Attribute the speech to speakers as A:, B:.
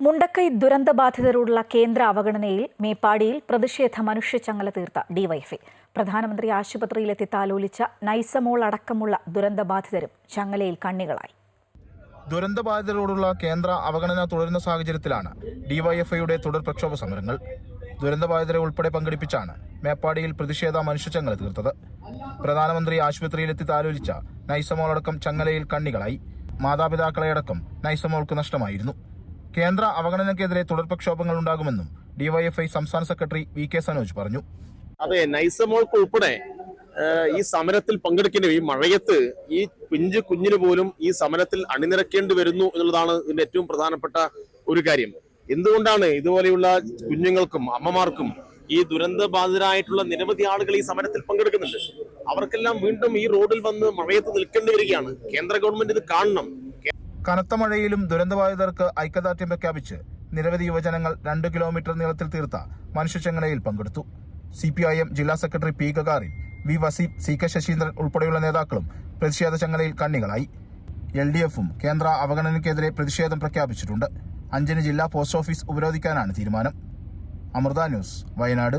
A: മുണ്ടക്കൈ ദുരന്തബാധിതരോടുള്ള കേന്ദ്ര അവഗണനയിൽ മേപ്പാടിയിൽ പ്രതിഷേധ മനുഷ്യച്ചങ്ങല തീർത്ത ഡിവൈഎഫ്ഐ. പ്രധാനമന്ത്രി ആശുപത്രിയിലെത്തി താലോലിച്ച നൈസമോൾ അടക്കമുള്ള ദുരന്തബാധിതരും ചങ്ങലയിൽ കണ്ണികളായി.
B: ദുരന്തബാധിതരോടുള്ള കേന്ദ്ര അവഗണന തുടരുന്ന സാഹചര്യത്തിലാണ് ഡിവൈഎഫ്ഐയുടെ തുടർ പ്രക്ഷോഭ സമരങ്ങൾ. ദുരന്തബാധിതരെ ഉൾപ്പെടെ പങ്കെടുപ്പിച്ചാണ് മേപ്പാടിയിൽ പ്രതിഷേധ മനുഷ്യച്ചങ്ങല തീർത്തത്. പ്രധാനമന്ത്രി ആശുപത്രിയിലെത്തി താലോലിച്ച നൈസമോളടക്കം ചങ്ങലയിൽ കണ്ണികളായി. മാതാപിതാക്കളെയടക്കം നൈസമോൾക്ക് നഷ്ടമായിരുന്നു. കേന്ദ്ര അവഗണനയ്ക്കെതിരെ തുടർ പ്രക്ഷോഭങ്ങൾ ഉണ്ടാകുമെന്നും ഡിവൈഎഫ്ഐ സംസ്ഥാന സെക്രട്ടറി വി കെ സനോജ് പറഞ്ഞു.
C: അതെ നൈസമോൾക്ക് ഉൾപ്പെടെ ഈ സമരത്തിൽ പങ്കെടുക്കേണ്ടി ഈ മഴയത്ത് ഈ പിഞ്ചു കുഞ്ഞിന് പോലും ഈ സമരത്തിൽ അണിനിരക്കേണ്ടി വരുന്നു എന്നുള്ളതാണ് ഇതിന്റെ ഏറ്റവും പ്രധാനപ്പെട്ട ഒരു കാര്യം. എന്തുകൊണ്ടാണ് ഇതുപോലെയുള്ള കുഞ്ഞുങ്ങൾക്കും അമ്മമാർക്കും ഈ ദുരന്ത ബാധിതരായിട്ടുള്ള നിരവധി ആളുകൾ ഈ സമരത്തിൽ പങ്കെടുക്കുന്നുണ്ട്? അവർക്കെല്ലാം വീണ്ടും ഈ റോഡിൽ വന്ന് മഴയത്ത് നിൽക്കേണ്ടി വരികയാണ്. കേന്ദ്ര ഗവൺമെന്റ് ഇത് കാണണം.
B: കനത്ത മഴയിലും ദുരന്തബാധിതർക്ക് ഐക്യദാർഢ്യം പ്രഖ്യാപിച്ച് നിരവധി യുവജനങ്ങൾ രണ്ട് കിലോമീറ്റർ നീളത്തിൽ തീർത്ത മനുഷ്യചങ്ങലയിൽ പങ്കെടുത്തു. സി പി ഐ എം ജില്ലാ secretary P Gagarin V Waseem C K Sasheendran ഉൾപ്പെടെയുള്ള നേതാക്കളും പ്രതിഷേധ ചങ്ങലയിൽ കണ്ണികളായി. എൽ ഡി എഫും കേന്ദ്ര അവഗണനയ്ക്കെതിരെ പ്രതിഷേധം പ്രഖ്യാപിച്ചിട്ടുണ്ട്. അഞ്ചിന് ജില്ലാ പോസ്റ്റ് ഓഫീസ് ഉപരോധിക്കാനാണ് തീരുമാനം. അമൃത ന്യൂസ് വയനാട്.